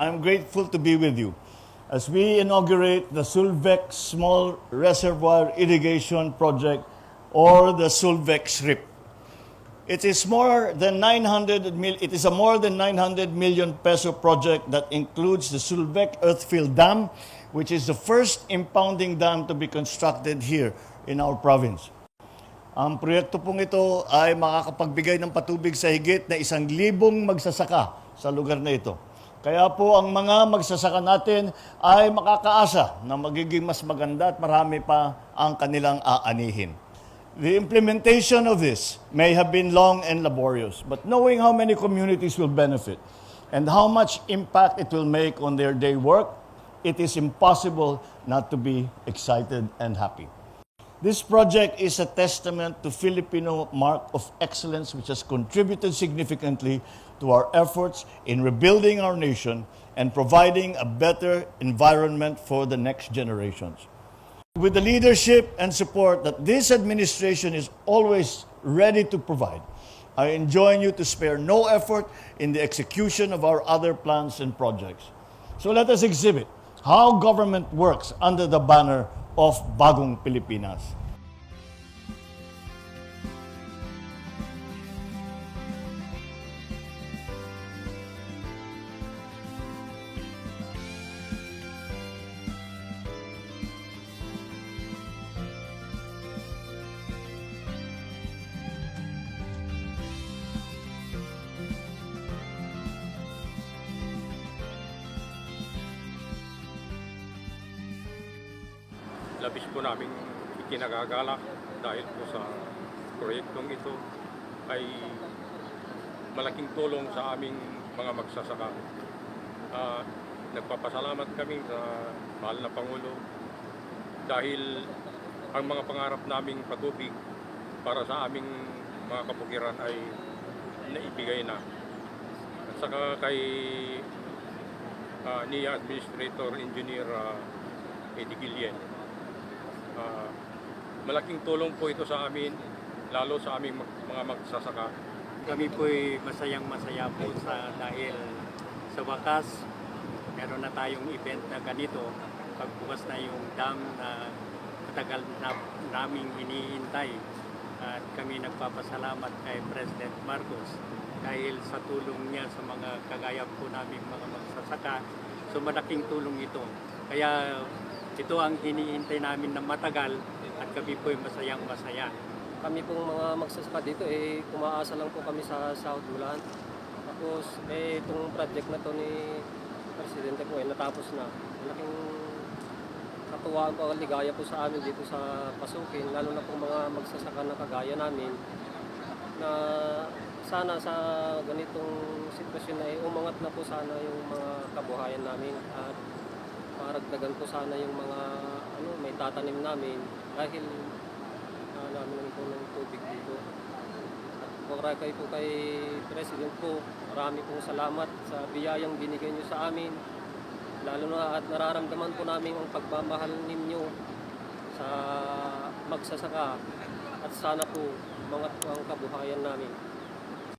I'm grateful to be with you as we inaugurate the Sulvex Small Reservoir Irrigation Project or the Sulvex RIP. It is more than 900 mil, it is a more than 900 million peso project that includes the Sulvec Earthfield Dam, which is the first impounding dam to be constructed here in our province. Ang proyekto pong ito ay makakapagbigay ng patubig sa higit na isang libong magsasaka sa lugar na ito. Kaya po ang mga magsasaka natin ay makakaasa na magiging mas maganda at marami pa ang kanilang aanihin. The implementation of this may have been long and laborious, but knowing how many communities will benefit and how much impact it will make on their day work, it is impossible not to be excited and happy. This project is a testament to Filipino mark of excellence which has contributed significantly to our efforts in rebuilding our nation and providing a better environment for the next generations. With the leadership and support that this administration is always ready to provide, I enjoin you to spare no effort in the execution of our other plans and projects. So let us exhibit how government works under the banner of Bagong Pilipinas. Labis po namin ikinagagalak dahil po sa proyektong ito ay malaking tulong sa aming mga magsasaka. Ah, nagpapasalamat kami sa mahal na Pangulo dahil ang mga pangarap naming patubig para sa aming mga kabukiran ay naibigay na. At saka kay ah, NIA Administrator Engineer ah, Eddie Guillen, Ah, malaking tulong po ito sa amin, lalo sa aming mag- mga magsasaka. Kami po masayang masaya po sa dahil sa wakas meron na tayong event na ganito. Pagbukas na yung dam na matagal na naming hinihintay at kami nagpapasalamat kay President Marcos dahil sa tulong niya sa mga kagaya po namin mga magsasaka. So malaking tulong ito. Kaya ito ang hinihintay namin na matagal at kami po masayang masaya kami pong mga magsasaka dito eh kumaasa lang po kami sa South Bulan. Tapos eh itong project na to ni Presidente po eh natapos na. Malaking katuwaan po, ligaya po sa amin dito sa Pasukin, lalo na pong mga magsasaka na kagaya namin na sana sa ganitong sitwasyon na eh, umangat na po sana yung mga kabuhayan namin at maragdagan po sana yung mga ano, may tatanim namin dahil uh, namin po ng tubig dito. At para kay po kay President po, marami pong salamat sa biyayang binigay niyo sa amin. Lalo na at nararamdaman po namin ang pagmamahal ninyo sa magsasaka at sana po umangat ang kabuhayan namin.